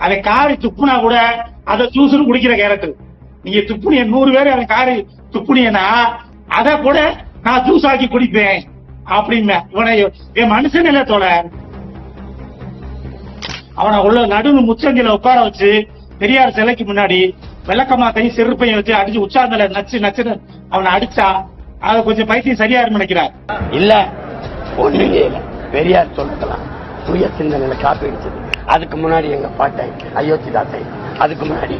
அதை காரி துப்புனா கூட அதை ஜூஸ்னு குடிக்கிற கேரக்டர் நீங்க துப்புனிய நூறு பேர் அதை காரி துப்புனியனா அத கூட நான் ஜூஸ் ஆக்கி குடிப்பேன். அப்படின்னு இவனை என் மனுஷன் இல்ல தோழர் அவனை உள்ள நடுவு முச்சந்தில உட்கார வச்சு பெரியார் சிலைக்கு முன்னாடி விளக்கமாத்தையும் செருப்பையும் வச்சு அடிச்சு உச்சாந்தல நச்சு நச்சுன்னு அவனை அடிச்சா அதை கொஞ்சம் பைத்தியம் சரியா நினைக்கிறார். இல்ல ஒண்ணுமே இல்ல. பெரியார் சொல்லலாம் சுய சிந்தனையில காப்பீடு அதுக்கு முன்னாடி எங்க பாட்டை அயோத்தி தாத்தை அதுக்கு முன்னாடி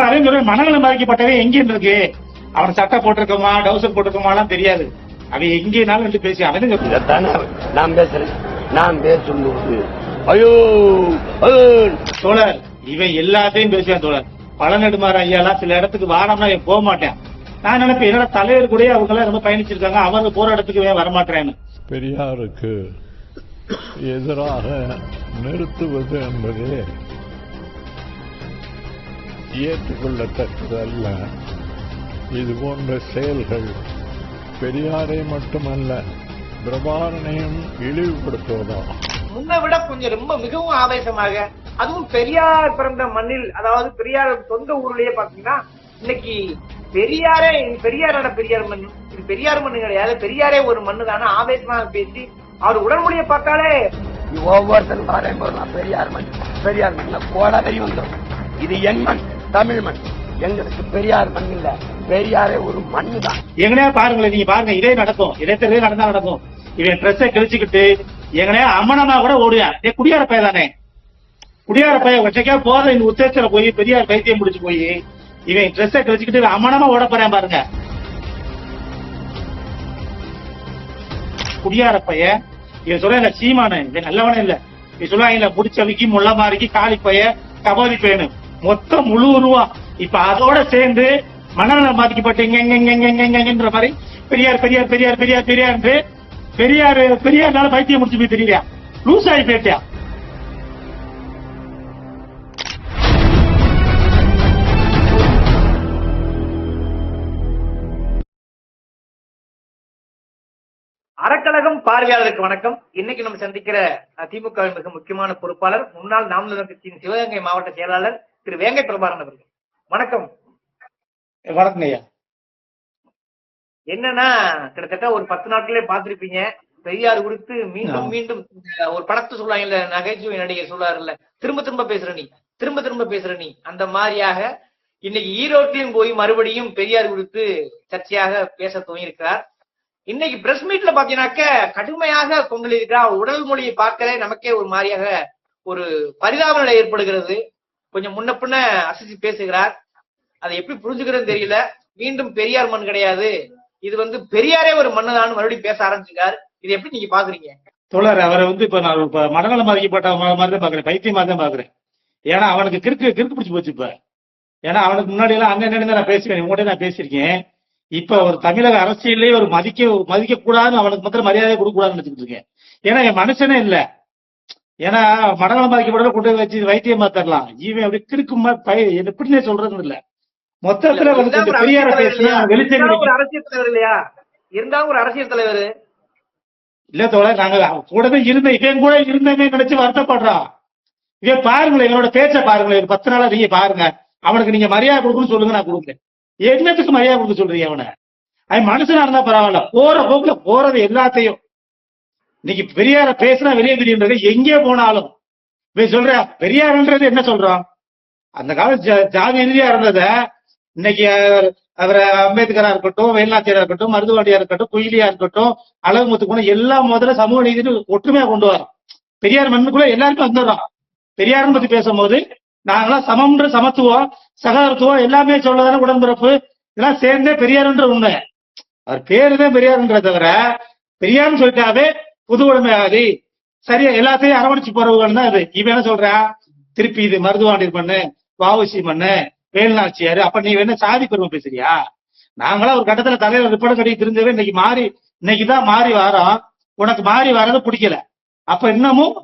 மாதிரி மனநலம் பாதிக்கப்பட்டவே எங்கேன்னு இருக்கு? அவன் சட்டை போட்டிருக்கோமா டவுசர் போட்டிருக்கோமாலாம் தெரியாது. அவன் எங்கேனாலும் வந்து பேசி அவனுங்க இதைத்தானே நான் பேசுறேன். நான் பேசும்போது ஐயோ தோழர் இவன் எல்லாத்தையும் பேசுவான் தோழர். பழநெடுமாற ஐயாலாம் சில இடத்துக்கு வாரம்னா போக மாட்டேன். நான் நினைப்பேன் என்னோட தலைவர் கூட அவங்க எல்லாம் ரொம்ப பயணிச்சிருக்காங்க. அவங்க போற இடத்துக்கு வரமாட்டேன்னு பெரியாருக்கு எதிராக நிறுத்துவது என்பது ஏற்றுக்கொள்ளத்தக்கதல்ல. இது போன்ற செயல்கள் பெரியாரை மட்டுமல்ல பிரபாரனையும் இழிவுபடுத்துவதாகும் முன்னை விட கொஞ்சம் ரொம்ப மிகவும் ஆவேசமாக அதுவும் பெரியார் பிறந்த மண்ணில் அதாவது பெரியார் சொந்த ஊர்லயே பாத்தீங்கன்னா இன்னைக்கு பெரியாரே பெரியாரோட பெரியார் மண் இது பெரியார் மண்ணு கிடையாது பெரியாரே ஒரு மண்ணு தானே ஆவேசமாக பேசி அவர் உடல்மொழியை பார்த்தாலே ஒவ்வொருத்தரும் பாரு போடலாம் பெரியார் மண். பெரியார் மண்ல கோடாதறி வந்துடும். இது என் மண் தமிழ் மண். எங்களுக்கு பெரியார் மண் இல்ல. பெரியாரே ஒரு மண்ணு தான் எங்கனையா பாருங்களேன் நீங்க பாருங்க இதே நடக்கும். இதே தெரியவே நடந்தா நடக்கும். இவன் ட்ரெஸ்ஸை கிழிச்சுக்கிட்டு எங்கனையா அம்மனமா கூட ஓடுவான் ஏ குடியார பைய தானே? குடியார பைய ஒற்றைக்கா போத இந்த உத்தேசத்துல போய் பெரியார் பைத்தியம் முடிச்சு போய் இவன் ட்ரெஸ்ஸை கிழிச்சுக்கிட்டு இவன் அம்மனமா ஓட போறான் பாருங்க. குடியார பைய இவன் சொல்ல சீமான நல்லவனே இல்ல. நீ சொல்லுவாங்க முடிச்சவிக்கி முள்ள மாறிக்கு காளி பைய கபாதி பேனு மொத்தம் முழு உருவா. இப்ப அதோட சேர்ந்து மனநலம் பாதிக்கப்பட்டு இங்க மாதிரி பெரியார் பெரியார் பெரியார் பெரியார் பெரியார் பெரியார் பெரியார்னால பைத்தியம் முடிச்சு போய் தெரியலையா? லூஸ் ஆகி போயிட்டியா அறக்கழகம் பார்வையாளருக்கு வணக்கம். இன்னைக்கு நம்ம சந்திக்கிற திமுக மிக முக்கியமான பொறுப்பாளர் முன்னாள் நாம் கட்சியின் சிவகங்கை மாவட்ட செயலாளர் திரு வேங்கை பிரபாரன் அவர்கள். வணக்கம். வணக்கம் ஐயா. என்னன்னா கிட்டத்தட்ட ஒரு பத்து நாட்களே பார்த்திருப்பீங்க. பெரியார் குறித்து மீண்டும். மீண்டும் ஒரு படத்தை சொல்லுவாங்கல்ல நகைச்சுவை நடிகர் சொல்றாருல்ல திரும்ப திரும்ப பேசுற நீ திரும்ப திரும்ப பேசுற நீ. அந்த மாதிரியாக இன்னைக்கு ஈரோட்டிலும் போய் மறுபடியும் பெரியார் குறித்து சர்ச்சையாக பேச துவங்கியிருக்கிறார். இன்னைக்கு பிரஸ் மீட்ல பாத்தீங்கன்னாக்க கடுமையாக கொங்கலிருக்கிறார் உடல் மொழியை பார்க்கவே நமக்கே ஒரு மாதிரியாக ஒரு பரிதாப நிலை ஏற்படுகிறது. கொஞ்சம் முன்ன பின்ன அசைச்சு பேசுகிறார். அதை எப்படி புரிஞ்சுக்கிறதுன்னு தெரியல. மீண்டும் பெரியார் மண் கிடையாது. இது வந்து பெரியாரே ஒரு மண்ணுதான் மறுபடியும் பேச ஆரம்பிச்சிருக்காரு. இது எப்படி நீங்க பாக்குறீங்க? தோழர் அவரை வந்து இப்ப நான் இப்ப மனநலம் பாதிக்கப்பட்ட மாதிரி தான் பாக்குறேன். பைத்தியம் மாதிரி தான் பாக்குறேன். ஏன்னா அவனுக்கு கிறுக்கு கிறுக்கு பிடிச்சி போச்சு இப்ப. ஏன்னா அவனுக்கு முன்னாடி எல்லாம் அண்ணன் நான் பேசுவேன் உங்கள்கிட்ட நான் பேசியிருக்கேன். இப்ப ஒரு தமிழக அரசியலே ஒரு மதிக்க மதிக்க கூடாதுன்னு அவனுக்கு மாத்திரம் மரியாதை கொடுக்க கூடாதுன்னு நினைச்சிட்டு இருக்கேன். ஏன்னா என் மனுஷனே இல்ல. ஏன்னா மனநலம் பாதிக்கப்பட்ட கொண்டு வச்சு வைத்தியம் மாத்தரலாம் இவன் அப்படி கிறுக்கு மாதிரி பய எப்படின்னே சொல்றது இல்ல. மொத்தத்துல வந்து பெரியார பேசினா வெளிச்சம். அரசியல் தலைவர் இல்லையா? இருந்தாலும் ஒரு அரசியல் தலைவர். இல்ல தோழர் நாங்க கூடவே இருந்த இவன் கூட இருந்தமே நினைச்சு வருத்தப்படுறான். இவன் பாருங்களேன் எங்களோட பேச்ச பாருங்களேன். பத்து நாளா நீங்க பாருங்க. அவனுக்கு நீங்க மரியாதை கொடுக்கணும்னு சொல்லுங்க நான் கொடுக்குறேன். என்னத்துக்கு மரியாதை கொடுக்க சொல்றீங்க அவனை? அவன் மனுஷனா இருந்தா பரவாயில்ல. போற போக்குல போறது எல்லாத்தையும். இன்னைக்கு பெரியார பேசுனா வெளியே தெரியுன்றது எங்கே போனாலும். இவன் சொல்ற பெரியார்ன்றது என்ன சொல்றான்? அந்த காலம் ஜா- ஜாதி ரீதியா இருந்தத இன்னைக்கு அவர் அவர் அம்பேத்கரா இருக்கட்டும் வேலுநாச்சியாரா இருக்கட்டும் மருதுவாடியா இருக்கட்டும் குயிலியா இருக்கட்டும் அளவு முத்துக்குள்ள எல்லா முதல்ல சமூக நீதி ஒற்றுமையா கொண்டு வரோம் பெரியார் மண்ணுக்குள்ள எல்லாருக்கும் வந்துடுறோம் பெரியாரும் பத்தி பேசும்போது நாங்களாம் சமம்ன்ற சமத்துவம். சகோதரத்துவம் எல்லாமே சொல்லதான உடன்பிறப்பு? இதெல்லாம் சேர்ந்தே பெரியார்ன்ற உண்மை. அவர் பேருதே பெரியார்ன்ற தவிர பெரியார்னு சொல்லிட்டாவே புது உடமையாதி சரியா எல்லாத்தையும் அரவணைச்சு போறவங்க தான் அது. இவன் என்ன சொல்றா? திருப்பி இது மருதுவாண்டியர் பண்ணு வாவசி மண்ணு வேலுநாச்சியாரு அப்ப நீ என்ன சாதி பெருமை பேசுறியா? நாங்களாம் ஒரு கட்டத்துல தலைவர் ரிப்போர்ட் கட்டி திருந்தவே இன்னைக்கு மாறி இன்னைக்குதான் மாறி வாரம். உனக்கு மாறி வர்றது பிடிக்கல. அப்ப இன்னமும்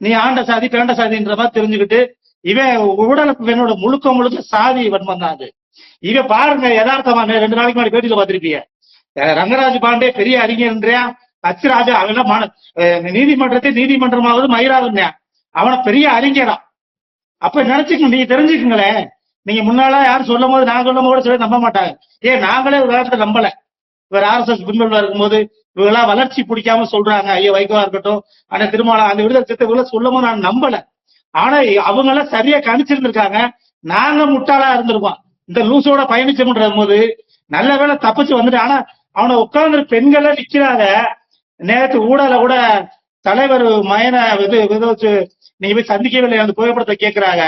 நீ ஆண்ட சாதி பேண்ட சாதின்ற மாதிரி தெரிஞ்சுக்கிட்டு இவன் உடலுக்கு வேணோட முழுக்க முழுக்க சாதி வன்மம் தான் அது. இவன் பாருங்க யதார்த்தமா ரெண்டு நாளைக்கு முன்னாடி பேட்டியில பார்த்திருப்பீங்க. ரங்கராஜ் பாண்டே பெரிய அறிஞர்ன்றியா அச்சுராஜா அவெல்லாம் மன- நீதிமன்றத்தை நீதிமன்றமாவது மயிராதுன்னா அவன பெரிய அறிஞரா அப்ப நினைச்சுக்கணும் நீங்க தெரிஞ்சுக்கங்களேன். நீங்க முன்னால யாரும் சொல்லும் போது நான் சொல்லும் போது சொல்லி நம்ப மாட்டாங்க. ஏன் நாங்களே ஒரு காலத்துல நம்பல. இவர் ஆர்எஸ்எஸ் பின்புல இருக்கும்போது இவங்களாம் வளர்ச்சி பிடிக்காம சொல்றாங்க. ஐயோ வைகவா இருக்கட்டும் ஆனா திருமாவளம் அந்த விடுதலை சித்த சொல்லும் போது நான் நம்பல. ஆனா அவங்க எல்லாம் சரியா கணிச்சிருந்திருக்காங்க. நாங்க முட்டாளா இருந்திருக்கோம். இந்த லூசோட பயணிச்சோம்ன்ற போது நல்ல வேளை தப்பிச்சு வந்துட்டு ஆனா அவனை உட்கார்ந்து பெண்கள் நிக்கிறாங்க. நேற்று ஊடால கூட தலைவர் மயனை இது இதை வச்சு நீங்க போய் சந்திக்கவில்லை அந்த புகைப்படத்தை கேட்கிறாங்க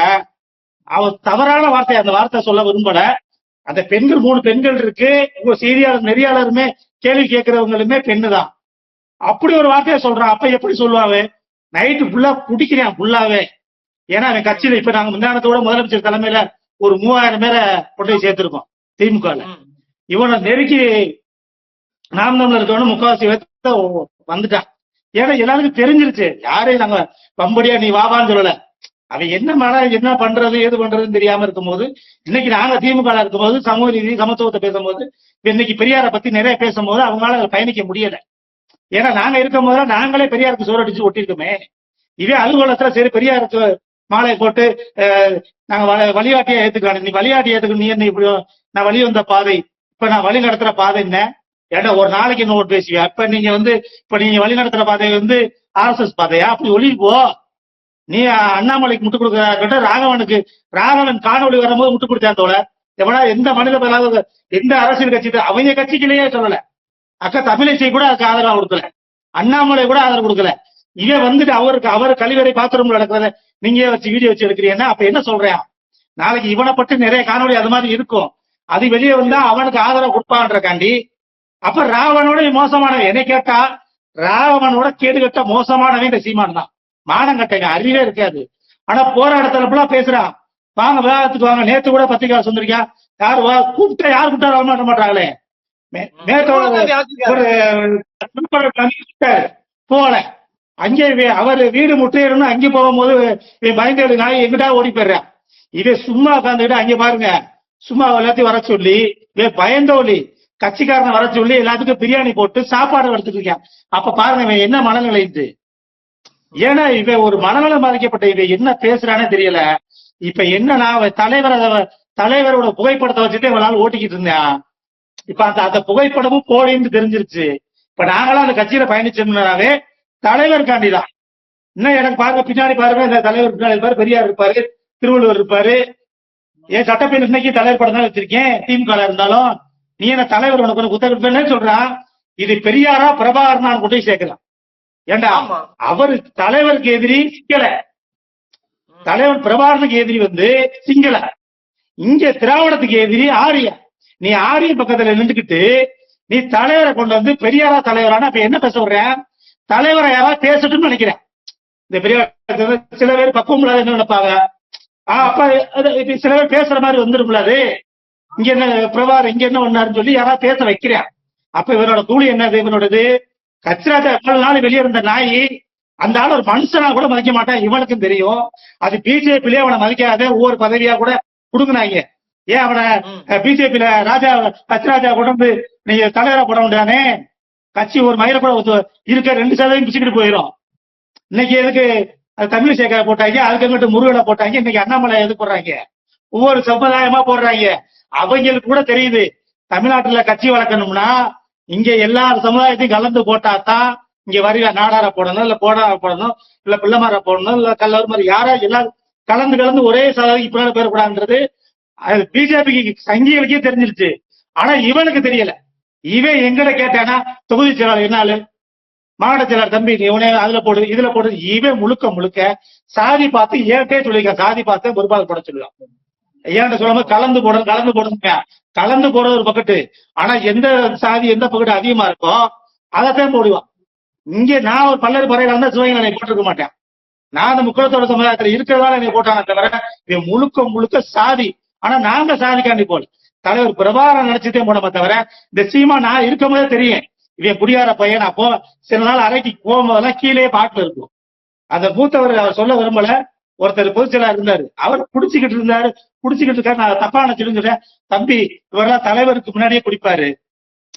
அவன் தவறான வார்த்தை அந்த வார்த்தை சொல்ல விரும்பல. அந்த பெண்கள் மூணு பெண்கள் இருக்கு. உங்க செய்தியாளர் நெறியாளருமே கேள்வி கேட்கிறவங்களுமே பெண்ணு தான் அப்படி ஒரு வார்த்தையை சொல்றான். அப்ப எப்படி சொல்லுவாங்க நைட்டு ஃபுல்லா குடிக்கிறான் ஃபுல்லாவே ஏன்னா அவன் கட்சியில இப்ப நாங்க முந்தானத்தோட முதலமைச்சர் தலைமையில ஒரு மூவாயிரம் பேரை கொண்டு சேர்த்திருக்கோம் திமுகல. ம். இவனை நெருக்கி நாம் தமிழர் இருக்கவனு முக்காவாசி வந்துட்டான். ஏன்னா எல்லாருக்கும் தெரிஞ்சிருச்சு யாரையும் நாங்க பம்படியா நீ வாவான்னு சொல்லல. அவன் என்ன மேல என்ன பண்றது ஏது பண்றதுன்னு தெரியாம இருக்கும்போது இன்னைக்கு நாங்க திமுக இருக்கும்போது சமூக நீதி சமத்துவத்தை பேசும்போது இப்ப இன்னைக்கு பெரியாரை பத்தி நிறைய பேசும்போது அவங்களால பயணிக்க முடியல. ஏன்னா நாங்க இருக்கும் போது நாங்களே பெரியாருக்கு சோறு அடிச்சு ஒட்டிருக்கோமே இதே அலுவலகத்துல சரி பெரியாருக்கு மாலை போட்டு நாங்க வழிகாட்டியா ஏத்துக்கலாம் நீ வழிகாட்டி ஏத்துக்கணும். நீ என்ன இப்படி நான் வழி வந்த பாதை இப்ப நான் வழி நடத்துற பாதை என்ன? ஏன்னா ஒரு நாளைக்கு இன்னொரு பேசுவியா? இப்ப நீங்க வந்து இப்ப நீங்க வழி நடத்துற பாதை வந்து ஆர்எஸ்எஸ் பாதையா? அப்படி ஒளி போ. நீ அண்ணாமலைக்கு முட்டு கொடுக்கற ராகவனுக்கு ராகவன் காணொலி வரும்போது முட்டு கொடுத்தான் தோல எவனா எந்த மனித பெறாத எந்த அரசியல் கட்சி அவங்க கட்சிக்கிலேயே சொல்லல. அக்கா தமிழிசை கூட அதுக்கு ஆதரவு கொடுக்கல. அண்ணாமலை கூட ஆதரவு கொடுக்கல. இவன் வந்துட்டு அவருக்கு அவர் கழிவறை பாத்ரூம் நடக்கிறத நீங்க வச்சு வீடியோ வச்சு எடுக்கிறீங்கன்னா அப்ப என்ன சொல்றேன் நாளைக்கு இவனை பற்றி நிறைய காணொளி அது மாதிரி இருக்கும் அது வெளியே வந்தா அவனுக்கு ஆதரவு கொடுப்பான்றக்காண்டி அப்ப ராவனோட மோசமானவன் என்னை கேட்டா ராவனோட கேடுகட்ட மோசமானவன் இந்த சீமான் தான் மானம் கட்டங்க அறிவே இருக்காது ஆனா போற இடத்துல ஃபுல்லா பேசுறான் வாங்க விவாதத்துக்கு வாங்க நேத்து கூட பத்திரிக்கை வந்திருக்கா யாரு வா கூப்பிட்டா யார் கூப்பிட்டா வர மாட்ட மாட்டாங்களே நேத்தோட ஒரு. போல அங்கே அவர் வீடு முட்டையிடணும் அங்கே போகும்போது பயந்து நாய் எங்கிட்டா ஓடி போயிடுறான் இதே சும்மா உட்காந்துக்கிட்டு அங்கே பாருங்க. சும்மா எல்லாத்தையும் வர சொல்லி பயந்தோலி கட்சிக்காரனை வர சொல்லி எல்லாத்துக்கும் பிரியாணி போட்டு சாப்பாடு எடுத்துட்டு இருக்கேன். அப்ப பாருங்க இவன் என்ன மனநிலை இது? ஏன்னா இவன் ஒரு மனநலம் பாதிக்கப்பட்ட இவன் என்ன பேசுறானே தெரியல. இப்ப என்னன்னா அவன் தலைவர் தலைவரோட புகைப்படத்தை வச்சுட்டு இவனால ஓட்டிக்கிட்டு இருந்தான். இப்ப அந்த அந்த புகைப்படமும் போலின்னு தெரிஞ்சிருச்சு. இப்ப நாங்களாம் அந்த கட்சியில பயணிச்சோம்னாவே தலைவர் காண்டிதான் இன்னும் எனக்கு பாருங்க பின்னாடி பாருங்க இந்த தலைவர் பின்னாடி இருப்பாரு பெரியார் இருப்பாரு திருவள்ளுவர் இருப்பாரு. ஏன் சட்டப்பேரவை இன்னைக்கு தலைவர் படம் தான் வச்சிருக்கேன் திமுக இருந்தாலும். நீ என்ன தலைவர் உனக்கு ஒண்ணு குத்தகை கொடுப்பேன்னு சொல்றான் இது பெரியாரா பிரபாகரனா கொண்டு போய் சேர்க்கலாம். ஏண்டா. அவர் தலைவருக்கு எதிரி சிங்கள. தலைவர் பிரபாகரனுக்கு எதிரி வந்து சிங்கள. இங்க திராவிடத்துக்கு எதிரி ஆரிய. நீ ஆரிய பக்கத்துல நின்றுக்கிட்டு நீ தலைவரை கொண்டு வந்து பெரியாரா தலைவரான அப்ப என்ன பேச விடுற தலைவரை யாராவது பேசட்டும்னு நினைக்கிறேன். இந்த பெரியார் சில பேர் பக்குவம் இல்லாத என்ன நினைப்பாங்க? ஆ, அப்ப சில பேர் பேசுற மாதிரி வந்துரும்ல அது. இங்க என்ன பிரபாகர் இங்க என்ன ஒண்ணாருன்னு சொல்லி யாராவது பேச வைக்கிறேன். அப்ப இவனோட கூலி என்னது? இவனோடது கச்சிராஜா எவ்வளவு நாள் வெளியே இருந்த நாய்? அந்த ஆள் ஒரு மனுஷனா கூட மதிக்க மாட்டான். இவனுக்கும் தெரியும். அது பிஜேபிலே அவனை மதிக்காத ஒவ்வொரு பதவியா கூட குடுக்குனாங்க ஏன் அவனை. பிஜேபியில ராஜா கச்சிராஜா கூட வந்து நீங்க தலைவரா போட முடியானே கட்சி ஒரு மயில கூட இருக்க ரெண்டு சதவீதம் பிச்சுக்கிட்டு போயிடும் இன்னைக்கு எதுக்கு தமிழ் சேகர போட்டாங்க அதுக்கு அங்கிட்டு முருகனை போட்டாங்க இன்னைக்கு அண்ணாமலை எதுக்கு போடுறாங்க? ஒவ்வொரு சம்பிரதாயமா போடுறாங்க. அவங்களுக்கு கூட தெரியுது தமிழ்நாட்டுல கட்சி வளர்க்கணும்னா இங்க எல்லா சமுதாயத்தையும் கலந்து போட்டா தான் இங்க வரி நாடார போடணும் இல்ல போடார போடணும் இல்ல பிள்ளைமார போடணும் இல்ல கல்லவர் மாதிரி யாரா எல்லாம் கலந்து கலந்து ஒரே சதவீதம் பின்னாடி போயிடக்கூடாதுன்றது அது பிஜேபிக்கு சங்கிகளுக்கே தெரிஞ்சிருச்சு. ஆனா இவனுக்கு தெரியல. இவன் எங்கட கேட்டானா? தொகுதி செயலாளர் என்னாலு? மாவட்ட செயலாளர் தம்பி நீ இவனே அதுல போடு இதுல போடு. இவன் முழுக்க முழுக்க சாதி பார்த்து ஏன்ட்டே சொல்லியிருக்கான் சாதி பார்த்து பொறுப்பாக போட சொல்லுவான் ஏன்ட்ட சொல்லாம கலந்து போடணும் கலந்து போடணுங்க கலந்து போடுறது ஒரு பக்கெட்டு ஆனா எந்த சாதி எந்த பக்கெட்டு அதிகமா இருக்கோ அதைத்தான் போடுவான் இங்கே நான் ஒரு பல்லர் பறையில இருந்தா சிவகங்கை என்னை போட்டிருக்க மாட்டேன். நான் அந்த முக்கியத்தோட சமுதாயத்துல இருக்கிறதால என்னை போட்டானே தவிர இவன் முழுக்க முழுக்க சாதி. ஆனா நாங்க சாதிக்காண்டி போல. தலைவர் பிரபாகரன் நினைச்சுட்டே போனோமே தவிர இந்த சீமா நான் இருக்கும்போதே தெரியும். இவன் குடியார பையன் நான் போ சில நாள் அறைக்கு போகும்போதெல்லாம் கீழே பாட்டுல இருக்கும். அந்த மூத்தவர் அவர் சொல்ல விரும்பல. ஒருத்தர் பொதுச்செயலாளர் இருந்தாரு. அவர் குடிச்சுக்கிட்டு இருந்தாரு. குடிச்சுக்கிட்டு இருக்காரு. நான் தப்பா நினைச்சிருந்து சொல்றேன். தம்பி இவரெல்லாம் தலைவருக்கு முன்னாடியே குடிப்பாரு.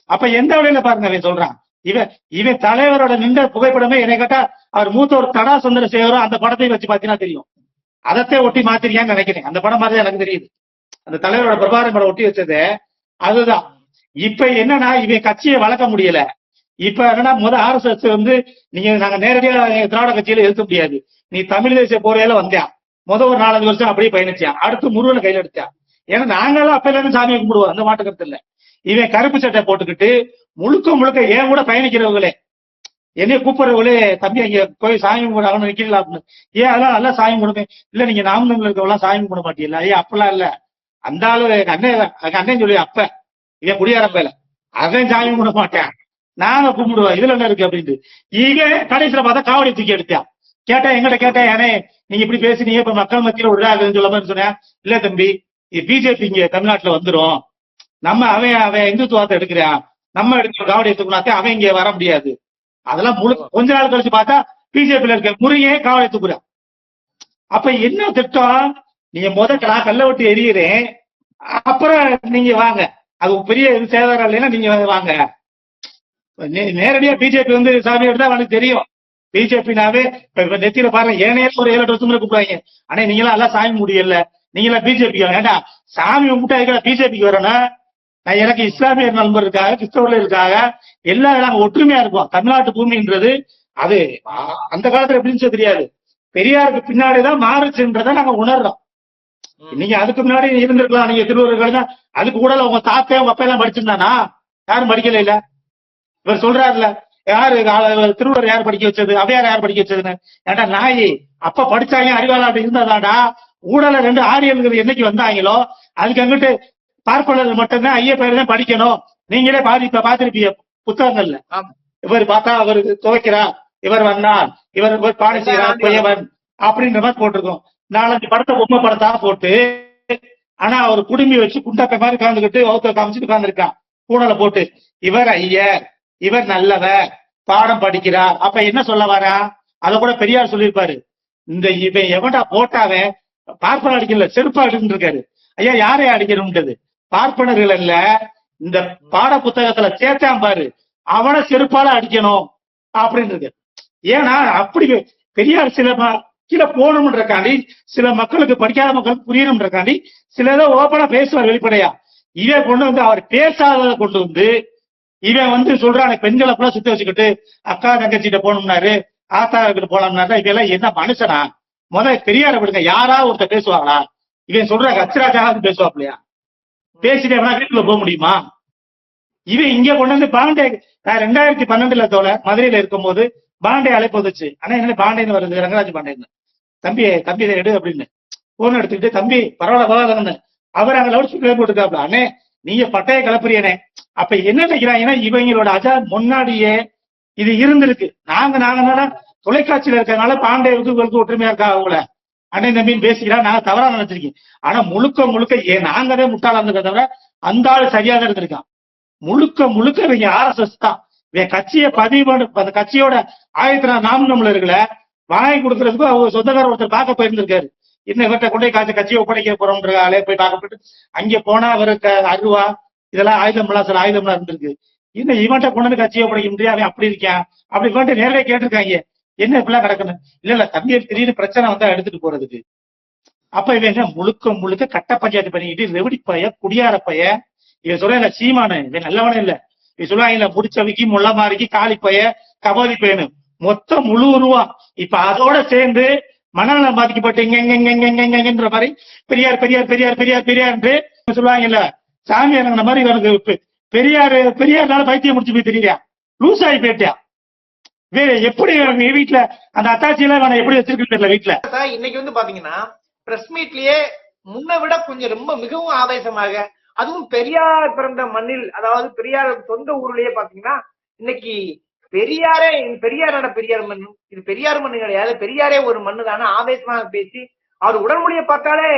அப்ப எந்த வழியில பாருங்க அவன் சொல்றான். இவன் இவன் தலைவரோட நின்ற புகைப்படமே என்னை கேட்டா அவர் மூத்தவர் தடா சந்திரசேகரும் அந்த படத்தை வச்சு பாத்தீங்கன்னா தெரியும். அதத்தை ஒட்டி மாத்திரியான்னு நினைக்கிறேன். அந்த படம் மாதிரி எனக்கு தெரியுது. அந்த தலைவரோட பிரபாரம் படம் ஒட்டி வச்சது அதுதான். இப்ப என்னன்னா இவன் கட்சியை வளர்க்க முடியல. இப்ப என்னன்னா முத ஆர்எஸ்எஸ் வந்து நீங்க நாங்க நேரடியா திராவிட கட்சியில எழுத முடியாது. நீ தமிழ் தேசிய போரையில வந்தியா? முத ஒரு நாலஞ்சு வருஷம் அப்படியே பயணிச்சான் அடுத்து முருகனை கையில எடுத்தான் ஏன்னா நாங்களும் அப்ப இருந்து சாமியை கும்பிடுவோம். அந்த மாட்டுக்கிறது இல்ல. இவன் கருப்பு சட்டை போட்டுக்கிட்டு முழுக்க முழுக்க ஏன் கூட பயணிக்கிறவங்களே என்னைய கூப்பிடுறவங்களே தம்பி அங்க போய் சாமி கும்பிட அவனு நிக்கலாம் அப்படின்னு ஏன் அதெல்லாம் நல்லா சாமி கும்பிடுங்க இல்ல நீங்க நாமக்கல் இருக்கவெல்லாம் சாமி கும்பிட மாட்டீங்களா? ஏன் அப்பெல்லாம் இல்ல. அந்த ஆளு எங்க அண்ணன் எங்க அண்ணன் சொல்லி அப்ப. இவன் குடியாரப்பையில அவன் சாமி கும்பிட மாட்டேன். நாங்க கும்பிடுவோம் இதுல என்ன இருக்கு அப்படின்ட்டு. இவன் கடைசியில பார்த்தா காவடி தூக்கி எடுத்தான். கேட்டேன் எங்கிட்ட கேட்டேன் ஏனே நீங்க இப்படி பேசுனீங்க. இப்ப மக்கள் மத்தியில ஒரு இதாக சொல்ல சொன்னேன். இல்ல தம்பி இது பிஜேபி இங்க தமிழ்நாட்டுல வந்துரும். நம்ம அவன் அவன் இந்துத்துவத்தை எடுக்கிறான். நம்ம எடுக்கிற காவடி தூக்குனாத்தே அவன் இங்க வர முடியாது. அதெல்லாம் முழு கொஞ்ச நாள் கழிச்சு பார்த்தா பிஜேபியில இருக்க முறையே காவடி தூக்குறான். அப்ப என்ன திட்டம்? நீங்க முதல்ல நான் கல்ல விட்டு எரியறேன் அப்புறம் நீங்க வாங்க. அது பெரிய இது சேதாரம் இல்லைன்னா நீங்க வந்து வாங்க. நே- நேரடியா பிஜேபி வந்து சாமி எடுத்தா அவனுக்கு தெரியும். பிஜேபினாவே இப்ப நெத்தியில பாருங்க ஏனையே ஒரு ஏழு எட்டு வருஷம் கூப்பிடுவாங்க. ஆனா நீங்களா எல்லாம் சாமி முடியல. நீங்களா பிஜேபி ஏண்டா சாமி கும்பிட்டா பிஜேபிக்கு வரணும்? நான் எனக்கு இஸ்லாமிய நண்பர் இருக்காங்க கிறிஸ்தவர்கள் இருக்காங்க எல்லாம் நாங்க ஒற்றுமையா இருப்போம் தமிழ்நாட்டு பூமின்றது அது அந்த காலத்துல எப்படின்னு தெரியாது. பெரியாருக்கு பின்னாடிதான் மாறுச்சுன்றதை நாங்க உணர்றோம். நீங்க அதுக்கு முன்னாடி இருந்திருக்கலாம். நீங்க திருவள்ளுவர் தான் அதுக்கு கூட உங்க தாத்தே உங்க அப்பா எல்லாம் படிச்சிருந்தானா? யாரும் படிக்கல இல்ல? இவர் சொல்றாருல யாரு? திருவள்ளுவர் யார் படிக்க வச்சது? அவையார் யார் படிக்க வச்சதுன்னு? ஏன்டா நாயி அப்ப படிச்சாங்க அறிவாளர் அப்படி இருந்ததாடா ஊழல ரெண்டு ஆரியர்கள் என்னைக்கு வந்தாங்களோ அதுக்கு அங்கிட்டு பார்ப்பனர்கள் மட்டும்தான் ஐய பேர் தான் படிக்கணும். நீங்களே பாதி இப்ப பாத்திருப்பீங்க புத்தகங்கள்ல. இவர் பார்த்தா அவர் துவைக்கிறார். இவர் வந்தார். இவர் இவர் பாடி செய்கிறார் அப்படின்ற மாதிரி போட்டிருக்கோம். நாலஞ்சு படத்தை பொம்மை படத்தா போட்டு ஆனா அவர் குடுமி வச்சு குண்டப்ப மாதிரி கலந்துக்கிட்டு ஒருத்தர் காமிச்சிட்டு உட்கார்ந்துருக்கான். கூடல போட்டு இவர் ஐயர் இவர் நல்லவர் பாடம் படிக்கிறார். அப்ப என்ன சொல்ல வரா? அத கூட பெரியார் சொல்லியிருப்பாரு. இந்த இவன் எவன்டா போட்டாவே பார்ப்பனர் அடிக்கல செருப்பா அடிக்கிட்டு இருக்காரு ஐயா யாரை அடிக்கணும்ன்றது? பார்ப்பனர்கள் அல்ல இந்த பாட புத்தகத்துல சேர்த்தான் பாரு அவனை செருப்பால அடிக்கணும் அப்படின்றது. ஏன்னா அப்படி பெரியார் சில கீழே போகணும்ன்றக்காண்டி சில மக்களுக்கு படிக்காத மக்களுக்கு புரியணும்ன்றக்காண்டி சில இதை ஓப்பனா பேசுவார் வெளிப்படையா. இவன் கொண்டு வந்து அவர் பேசாததை கொண்டு வந்து இவன் வந்து சொல்றான் பெண்களை கூட சுத்தி வச்சுக்கிட்டு அக்கா தங்கச்சிட்ட போகணும்னாரு ஆத்தா கிட்ட போனோம்னாரு இதெல்லாம் என்ன மனுஷனா? முதல்ல பெரியார விடுங்க யாரா ஒருத்தர் பேசுவாங்களா? இவன் சொல்ற கச்சராஜாக பேசுவாப்லையா பேசிட்டு எவனா வீட்டுல போக முடியுமா? இவன் இங்க கொண்டு வந்து பாண்டே நான் ரெண்டாயிரத்தி பன்னெண்டுல தோல மதுரையில இருக்கும்போது பாண்டே அழைப்பு வந்துச்சு. ஆனா என்ன பாண்டேன்னு வருது ரங்கராஜ் பாண்டேன்னு. தம்பி தம்பி இதை எடு அப்படின்னு. போன் எடுத்துக்கிட்டு தம்பி பரவாயில்ல பரவாயில்ல அவர் அங்க லவுட் ஸ்பீக்கர் போட்டுருக்காப்ல அண்ணே நீங்க பட்டைய கலப்புறியனே. அப்ப என்ன நினைக்கிறாங்கன்னா இவங்களோட அஜா முன்னாடியே இது இருந்திருக்கு. நாங்க நாங்க தொலைக்காட்சியில இருக்கிறதுனால பாண்டே இவங்களுக்கு ஒற்றுமையா இருக்கா அவங்கள? அண்ணன் தம்பின்னு பேசிக்கிறா நாங்க தவறா நினைச்சிருக்கேன் ஆனா முழுக்க முழுக்க ஏன் நாங்கதே முட்டாளா இருந்திருக்க தவிர அந்த ஆள் சரியாக தான் இருந்திருக்கான். முழுக்க முழுக்க இவங்க ஆர்எஸ்எஸ் தான். இவன் கட்சியை பதிவு அந்த கட்சியோட ஆயிரத்தி நாம் நம்மள இருக்கல வாங்கி கொடுக்கறதுக்கு அவங்க சொந்தக்கார ஒருத்தர் பார்க்க போயிருந்திருக்காரு. இன்னும் இவர்கிட்ட கொண்டு போய் கட்சியை ஒப்படைக்க போறோம்ன்ற ஆளே போய் பார்க்க போயிட்டு அங்கே போனா அவருக்கு அருவா இதெல்லாம் ஆயுதம்லாம் சில ஆயுதம்லாம் இருந்திருக்கு. இன்னும் இவன்ட்ட கொண்டு வந்து கட்சியை ஒப்படைக்க முடியாது அவன் அப்படி இருக்கான். அப்படி இவன்ட்ட நேரடியாக கேட்டிருக்காங்க. என்ன இப்படிலாம் கிடக்கணும் இல்ல இல்ல தம்பியர் திடீர்னு பிரச்சனை வந்தா எடுத்துட்டு போறதுக்கு. அப்ப இவன் முழுக்க முழுக்க கட்ட பஞ்சாயத்து பண்ணிக்கிட்டு ரெவடி பைய குடியார பைய இவன் சொல்ல சீமானு இவன் நல்லவனே இல்ல. இவன் சொல்லுவாங்க இல்ல முடிச்சவிக்கு முள்ள மாறிக்கு காளி பைய பையனு. மொத்தம் முழு உருவா. இப்ப அதோட சேர்ந்து மனநலம் பாதிக்கப்பட்டு இங்க மாதிரி பெரியார் பெரியார் பெரியார் பெரியார் பெரியார்ன்ட்டு சொல்லுவாங்க இல்ல சாமி இறங்கின மாதிரி இவனுக்கு பெரியார் பெரியார்னால பைத்தியம் முடிச்சு போய் தெரியலையா லூஸ் ஆகி போயிட்டியா வேற எப்படி நீ வீட்டுல அந்த அத்தாச்சி எல்லாம் எப்படி வச்சிருக்கு தெரியல வீட்டுல இன்னைக்கு வந்து பாத்தீங்கன்னா பிரஸ் மீட்லயே முன்ன விட கொஞ்சம் ரொம்ப மிகவும் ஆவேசமாக அதுவும் பெரியார் பிறந்த மண்ணில் அதாவது பெரியார் சொந்த ஊர்லயே பாத்தீங்கன்னா இன்னைக்கு பெரியாரே பெரியாரோட பெரியார் மண் இது பெரியார் மண்ணு கிடையாது. பெரியாரே ஒரு மண்ணு தானே. ஆவேசமாக பேசி அவர் உடல்மொழியை பார்த்தாலே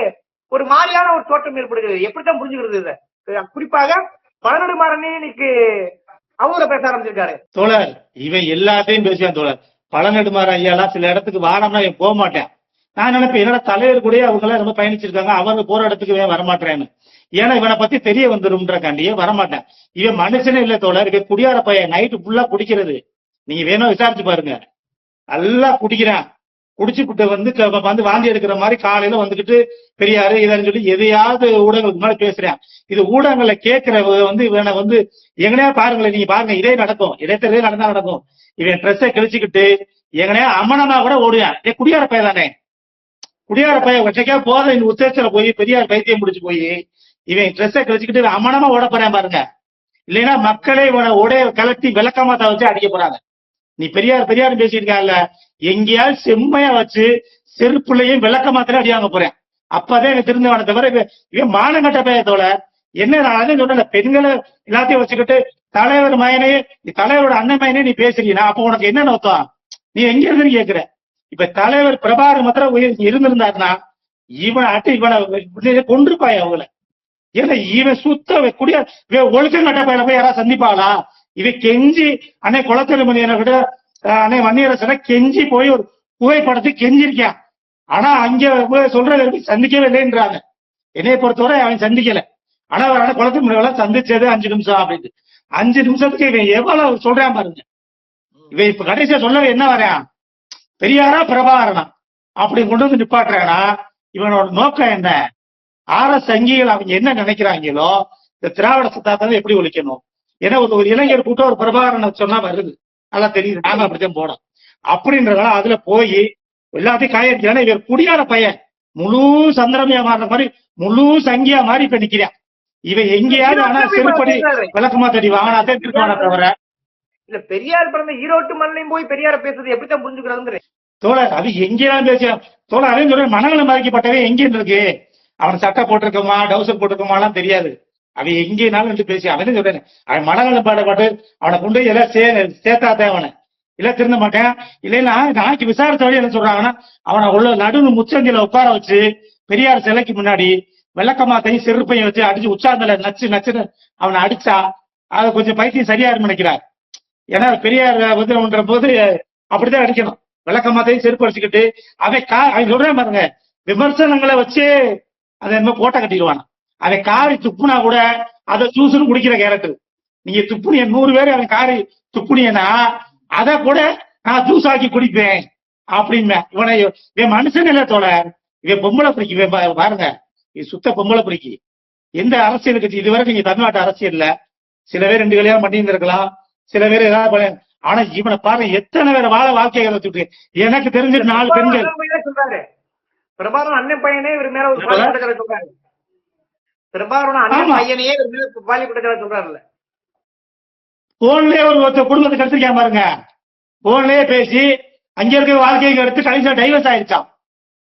ஒரு மாதிரியான ஒரு தோற்றம் ஏற்படுகிறது. எப்படித்தான் புரிஞ்சுக்கிறது இதை? குறிப்பாக பழநடுமாறனே இன்னைக்கு அவங்கள பேச ஆரம்பிச்சிருக்காரு. தோழர் இவன் எல்லாத்தையும் பேசுவான் தோழர். பழநெடுமாற ஐயாலாம் சில இடத்துக்கு வானம்னா போக மாட்டேன். நான் நினைப்பேன் என்னோட தலைவர் கூட அவங்க எல்லாம் ரொம்ப பயணிச்சிருக்காங்க. அவங்க போற இடத்துக்கு வரமாட்டேன்னு ஏன்னா இவனை பத்தி தெரிய வந்துடும்ன்றக்காண்டியே வரமாட்டேன். இவன் மனுஷனே இல்ல தோழர் இவன் குடியார பையன். நைட்டு ஃபுல்லா குடிக்கிறது. நீங்க வேணும் விசாரிச்சு பாருங்க. நல்லா குடிக்கிறான். குடிச்சுக்கிட்டு வந்து வந்து வாந்தி எடுக்கிற மாதிரி காலையில வந்துகிட்டு பெரியாரு இதன்னு சொல்லி எதையாவது ஊடகங்களுக்கு மேல பேசுறேன். இது ஊடகங்களை கேட்கிற வந்து இவனை வந்து எங்கனையா பாருங்களேன் நீங்க பாருங்க. இதே நடக்கும். இதே தெரியல நடந்தா நடக்கும். இவன் ட்ரெஸ்ஸை கிழிச்சுக்கிட்டு எங்கனையா அம்மனமா கூட ஓடுவேன். ஏ குடியார பையன் தானே? குடியார பையன் ஒற்றைக்கா போத இந்த உத்தேசத்துல போய் பெரியார் பைத்தியம் முடிச்சு போய் இவன் ட்ரெஸ்ஸை கழிச்சுக்கிட்டு அமனமா ஓட போறேன் பாருங்க. இல்லைன்னா மக்களே இவனை உடைய கலட்டி விளக்கமாத்த வச்சு அடிக்க போறாங்க. நீ பெரியார் பெரியார் பேசியிருக்காங்கல்ல எங்கேயாவது செம்மையா வச்சு செருப்புலையும் விளக்கமாத்திரம் அடியாங்க போறேன். அப்பதான் எனக்கு திருந்தவன தவிர இவன் இவன் மானங்கட்ட பேயத்தோட என்ன நான் சொல்றேன் பெண்களை எல்லாத்தையும் வச்சுக்கிட்டு தலைவர் மயனே நீ தலைவரோட அண்ணன் மயனே நீ பேசுறீனா அப்ப உனக்கு என்ன நோக்கம் நீ எங்க இருந்து கேக்குற. இப்ப தலைவர் பிரபாகர் மாத்திரம் உயிர் இருந்திருந்தாருன்னா இவனை அட்டு இவனை கொண்டிருப்பாய் அவங்கள. ஏன்னா இவன் சுத்த வைக்கூடிய இவன் ஒழுக்கம் கட்ட போய் யாராவது சந்திப்பாளா? இவன் கெஞ்சி அன்னை குளத்தெலுமதி கூட அன்னை வன்னியரசனை கெஞ்சி போய் ஒரு புகைப்படத்தை கெஞ்சிருக்கான். ஆனா அங்க போய் சொல்றது சந்திக்கவே இல்லைன்றாங்க. என்னைய பொறுத்தவரை அவன் சந்திக்கல. ஆனா அவன் குளத்து முன்னாடி சந்திச்சது அஞ்சு நிமிஷம் அப்படின்னு. அஞ்சு நிமிஷத்துக்கு இவன் எவ்வளவு சொல்றான் பாருங்க. இவன் இப்ப கடைசியா சொல்ல என்ன வரான்? பெரியாரா பிரபாகரனா? அப்படி கொண்டு வந்து நிப்பாட்டுறானா? இவனோட நோக்கம் என்ன? ஆர்எஸ் சங்கிகள் அவங்க என்ன நினைக்கிறாங்களோ இந்த திராவிட சித்தாந்தத்தை எப்படி ஒழிக்கணும்? ஏன்னா ஒரு இளைஞர் கூட்டம் ஒரு பிரபாகரனை சொன்னா வருது. நல்லா தெரியுது. நாம அப்படித்தான் போனோம். அப்படின்றதால அதுல போய் எல்லாத்தையும் காயடிச்சு ஏன்னா இவர் குடியார பையன். முழு சந்திரமியா மாறின மாதிரி முழு சங்கியா மாதிரி இப்ப நிக்கிறான். இவன் எங்கேயாவது ஆனா செருப்படி விளக்கமா தடி வாங்கினாதான் திருப்பான தவிர. இல்ல பெரியார் பிறந்த ஈரோட்டு மண்ணையும் போய் பெரியார பேசுறது எப்படித்தான் புரிஞ்சுக்கிறதுங்கிற தோழர் அது எங்கேயாவது பேச தோழர் அதே சொல்றேன் மனநலம் பாதிக்கப்பட்டவன் எங்க இருக்கு? அவன் சட்டை போட்டிருக்கோமா டவுசர் போட்டிருக்கோமாலாம் தெரியாது. அவன் எங்கேனாலும் வந்து பேசி அவன் சொல்றேன் அவன் மனநலம் பாடப்பட்டு அவனை கொண்டு போய் எல்லாம் சே சேர்த்தா அவனை. இல்ல திருந்த மாட்டேன். இல்லைன்னா நாளைக்கு விசாரிச்ச வழி என்ன சொல்றாங்கன்னா அவனை உள்ள நடுவு முச்சந்தில உட்கார வச்சு பெரியார் சிலைக்கு முன்னாடி விளக்கமாத்தையும் செருப்பையும் வச்சு அடிச்சு உச்சாந்தல நச்சு நச்சுன்னு அவனை அடிச்சா அதை கொஞ்சம் பைத்தியம் சரியா நினைக்கிறார். ஏன்னா பெரியார் வந்து போது அப்படிதான் அடிக்கணும். விளக்கமாத்தையும் செருப்பு அடிச்சுக்கிட்டு அவன் கா அவன் சொல்றேன் பாருங்க விமர்சனங்களை வச்சு அதை என்ன கோட்டை கட்டிடுவான்? அதை காரி துப்புனா கூட அதை சூசுன்னு குடிக்கிற கேரக்டர் நீங்க துப்புனிய நூறு பேர் அவன் காரி துப்புனியனா அதை கூட நான் ஜூஸ் ஆக்கி குடிப்பேன். அப்படின்னு இவனை இவன் மனுஷன் இல்ல தோழர். இவன் பொம்பளை பிடிக்கு இவன் பாருங்க. இது சுத்த பொம்பளை பிடிக்கு எந்த அரசியல் கட்சி இதுவரை நீங்க தமிழ்நாட்டு அரசியல்ல சில பேர் ரெண்டு கல்யாணம் பண்ணியிருந்திருக்கலாம். சில பேர் ஏதாவது ஆனா இவனை பாருங்க எத்தனை பேர் வாழ வாழ்க்கையை எனக்கு தெரிஞ்ச நாலு பெண்கள். பிரபாகரன் அண்ணன் பையனே இவர் மேல ஒரு பாலி குற்றச்சாட்டு சொல்றாரு. பிரபாகரன் அண்ணன். பையனையே இவர் மேல பாலி குற்றச்சாட்டு சொல்றாருல்ல. போன்லயே ஒரு ஒருத்தர் குடும்பத்தை கடிச்சிருக்கான் பாருங்க. போன்லயே பேசி அங்க இருக்க வாழ்க்கையை எடுத்து கடைசியா டைவர்ஸ் ஆயிருச்சான்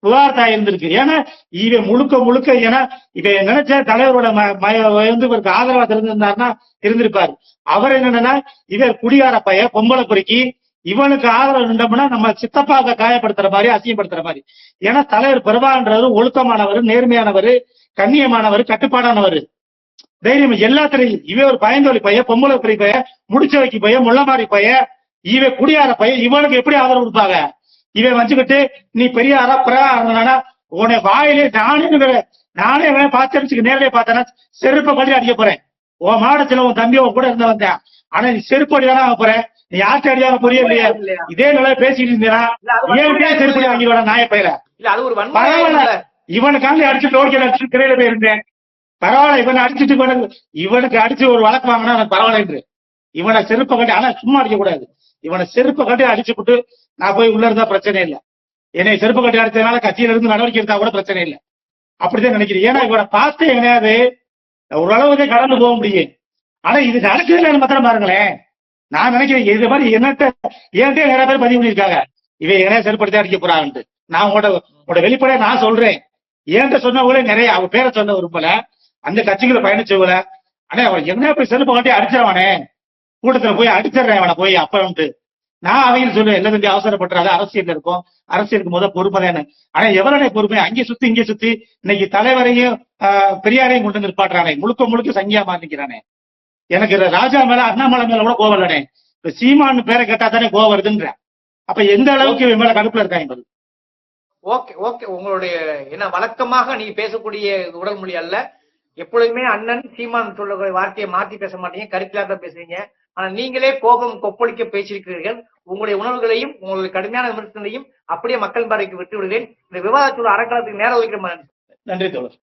விவாகரத்தா இருந்திருக்கு. ஏன்னா இவன் முழுக்க முழுக்க ஏன்னா இவன் நினைச்ச தலைவரோட வந்து இவருக்கு ஆதரவா இருந்திருந்தாருன்னா இருந்திருப்பாரு. அவர் என்னன்னா இவர் குடியார பைய பொம்பளை பொறுக்கி இவனுக்கு ஆதரவு நின்றோம்னா நம்ம சித்தப்பாவை காயப்படுத்துற மாதிரி அசியப்படுத்துற மாதிரி. ஏன்னா தலைவர் பிரபான்றவர் ஒழுக்கமானவர் நேர்மையானவர் கண்ணியமானவர் கட்டுப்பாடானவர். தைரியம் எல்லாத்திலையும் இவன் ஒரு பயந்தோலி பைய பொம்பளை பொறி பைய முடிச்ச வைக்க பைய முள்ளமாரி பைய இவன் குடியார பைய இவனுக்கு எப்படி ஆதரவு கொடுப்பாங்க? இவன் வச்சுக்கிட்டு நீ பெரியாரா பிரா உன்னை வாயிலே நானே நானே இவன் பார்த்து நேரிலே பார்த்தேன்னா செருப்பை பள்ளி அடிக்க போறேன். உன் மாடத்துல உன் தம்பி உன் கூட இருந்த வந்தேன். ஆனா நீ செருப்பு அடி போறேன் வாங்க போற நீ யார்கிட்ட அடியாம புரிய இல்லையா இல்லையா? இதே நிலை பேசிட்டு இருந்தீங்கன்னா ஏன் செருப்பு அடி வாங்கி நாய பயிர இல்ல அது ஒரு பரவாயில்ல. இவனுக்காண்டி அடிச்சு டோல்கேட் அடிச்சு திரையில போயிருந்தேன் பரவாயில்ல இவனை அடிச்சுட்டு இவனுக்கு இவனுக்கு அடிச்சு ஒரு வழக்கு வாங்கினா எனக்கு பரவாயில்ல என்று. இவனை செருப்பை கட்டி ஆனா சும்மா அடிக்க கூடாது. இவனை செருப்பை கட்டி அடிச்சு விட்டு நான் போய் உள்ள இருந்தா பிரச்சனை இல்ல. என்னை செருப்பு கட்டி அடிச்சதுனால கட்சியில இருந்து நடவடிக்கை எடுத்தா கூட பிரச்சனை இல்ல. அப்படிதான் நினைக்கிறேன். ஏன்னா இவனை பார்த்து எங்கனையாவது ஓரளவுக்கு கடந்து போக முடியும். ஆனா இது நடக்குதுன்னு மாத்திரம் பாருங்களேன். நான் நினைக்கிறேன் இது மாதிரி என்னட்ட என்கிட்ட நிறைய பேர் பதிவு பண்ணியிருக்காங்க. இவன் என்ன செருப்படுத்தி அடிக்க போறான்ட்டு நான் உங்களோட உங்களோட வெளிப்படையா நான் சொல்றேன். என்கிட்ட சொன்னவங்களே நிறைய அவ பேரை சொன்ன விரும்பல. அந்த கட்சிகளை பயணிச்சவங்கள ஆனா அவன் என்ன போய் செருப்பு கட்டி அடிச்சிடவானே கூட்டத்துல போய் அடிச்சிடுறேன் அவனை போய் அப்பன்ட்டு நான் அவங்க சொல்லுவேன் எல்லாம் தம்பி அவசரப்பட்டுறாங்க அரசியல் இருக்கும். அரசியலுக்கு முத பொறுமை தானே ஆனா எவரனே பொறுமை அங்கே சுத்தி இங்கே சுத்தி இன்னைக்கு தலைவரையும் பெரியாரையும் கொண்டு வந்து முழுக்க முழுக்க சங்கியா மாறிக்கிறானே. எனக்கு ராஜா மேல அண்ணாமலை மேல கூட கோவம் இல்லனே இப்ப சீமான் பேரை கேட்டா தானே கோவம் வருதுன்ற. அப்ப எந்த அளவுக்கு இவன் மேல கடுப்புல இருக்காங்க. Okay okay. உங்களுடைய என்ன வழக்கமாக நீங்க பேசக்கூடிய உடல் மொழி அல்ல. எப்பொழுதுமே அண்ணன் சீமான் சொல்ல வார்த்தையை மாத்தி பேச மாட்டீங்க கருத்திலா தான் பேசுவீங்க ஆனா நீங்களே கோபம் கொப்பளிக்க பேசியிருக்கிறீர்கள். உங்களுடைய உணர்வுகளையும் உங்களுடைய கடுமையான விமர்சனங்களையும் அப்படியே மக்கள் பார்வைக்கு விட்டு விடுகிறேன் இந்த விவாதத்தோட அறக்காலத்துக்கு நேரம் ஒதுக்க நன்றி தோழர்.